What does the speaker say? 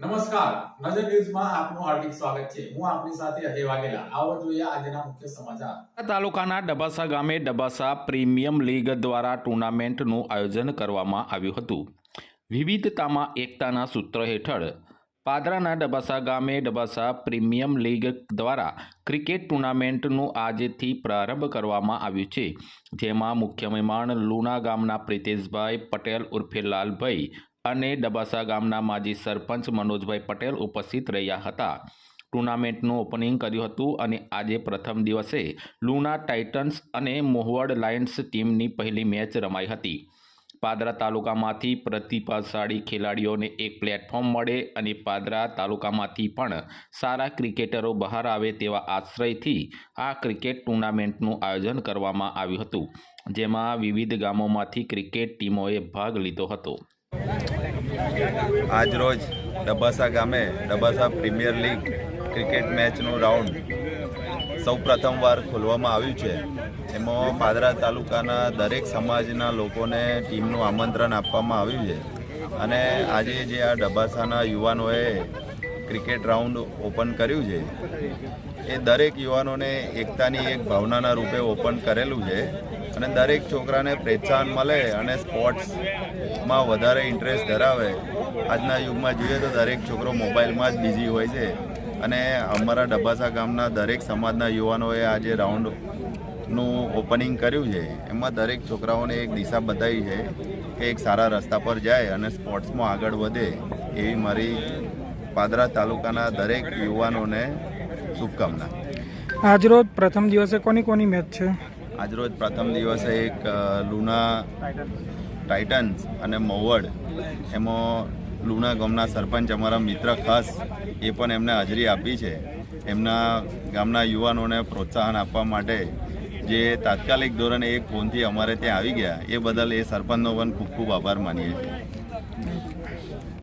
નમસ્કાર. નજર ન્યૂઝમાં આપનું હાર્દિક સ્વાગત છે. હું આપની સાથે અજય વાઘેલા. આવો જોઈએ આજના મુખ્ય સમાચાર. તાલુકાના ડબાસા ગામે ડબાસા પ્રીમિયમ લીગ દ્વારા ટુર્નામેન્ટનું આયોજન કરવામાં આવ્યું હતું. વિવિધતામાં એકતાના સૂત્ર હેઠળ પાદરાના ડબાસા ગામે ડબાસા પ્રીમિયમ લીગ દ્વારા ક્રિકેટ ટુર્નામેન્ટનું આજથી પ્રારંભ કરવામાં આવ્યું છે. જેમાં મુખ્ય મહેમાન લુણા ગામના પ્રિતેશભાઈ પટેલ ઉર્ફે લાલભાઈ અને ડબાસા ગામના માજી સરપંચ મનોજભાઈ પટેલ ઉપસ્થિત રહ્યા હતા. ટુર્નામેન્ટનું ઓપનિંગ કર્યું હતું અને આજે પ્રથમ દિવસે લુના ટાઇટન્સ અને મોહવડ લાયન્સ ટીમની પહેલી મેચ રમાઈ હતી. પાદરા તાલુકામાંથી પ્રતિભાશાળી ખેલાડીઓને એક પ્લેટફોર્મ મળે અને પાદરા તાલુકામાંથી પણ સારા ક્રિકેટરો બહાર આવે તેવા આશ્રયથી આ ક્રિકેટ ટુર્નામેન્ટનું આયોજન કરવામાં આવ્યું હતું, જેમાં વિવિધ ગામોમાંથી ક્રિકેટ ટીમોએ ભાગ લીધો હતો. આજ રોજ ડબાસા ગામે ડબાસા પ્રીમિયર લીગ ક્રિકેટ મેચનું રાઉન્ડ સૌ પ્રથમવાર ખોલવામાં આવ્યું છે. એમાં પાદરા તાલુકાના દરેક સમાજના લોકોને ટીમનું આમંત્રણ આપવામાં આવ્યું છે. અને આજે જે આ ડબાસાના યુવાનોએ ક્રિકેટ રાઉન્ડ ઓપન કર્યું છે. એ દરેક યુવાનોને એકતાની એક ભાવનાના રૂપે ઓપન કરેલું છે અને દરેક છોકરાને પ્રોત્સાહન મળે અને સ્પોર્ટ્સમાં વધારે ઇન્ટરેસ્ટ ધરાવે. આજના યુગમાં જોઈએ તો દરેક છોકરો મોબાઈલમાં જ બિઝી હોય છે અને અમારા ડબાસા ગામના દરેક સમાજના યુવાનોએ આજે રાઉન્ડનું ઓપનિંગ કર્યું છે. એમાં દરેક છોકરાઓને એક દિશા બતાવી છે કે એક સારા રસ્તા પર જાય અને સ્પોર્ટ્સમાં આગળ વધે એવી મારી પાદરા તાલુકાના દરેક યુવાનોને શુભકામના. આજરોજ પ્રથમ દિવસે કોની કોની મેચ છે? આજરોજ પ્રથમ દિવસે એક લુના ટાઇટન્સ અને મોવડ એમાં લુણા ગામના સરપંચ અમારા મિત્ર ખાસ એ પણ એમને હાજરી આપી છે. એમના ગામના યુવાનોને પ્રોત્સાહન આપવા માટે જે તાત્કાલિક ધોરણે એક ફોનથી અમારે ત્યાં આવી ગયા એ બદલ એ સરપંચનો પણ ખૂબ ખૂબ આભાર માનીએ છીએ.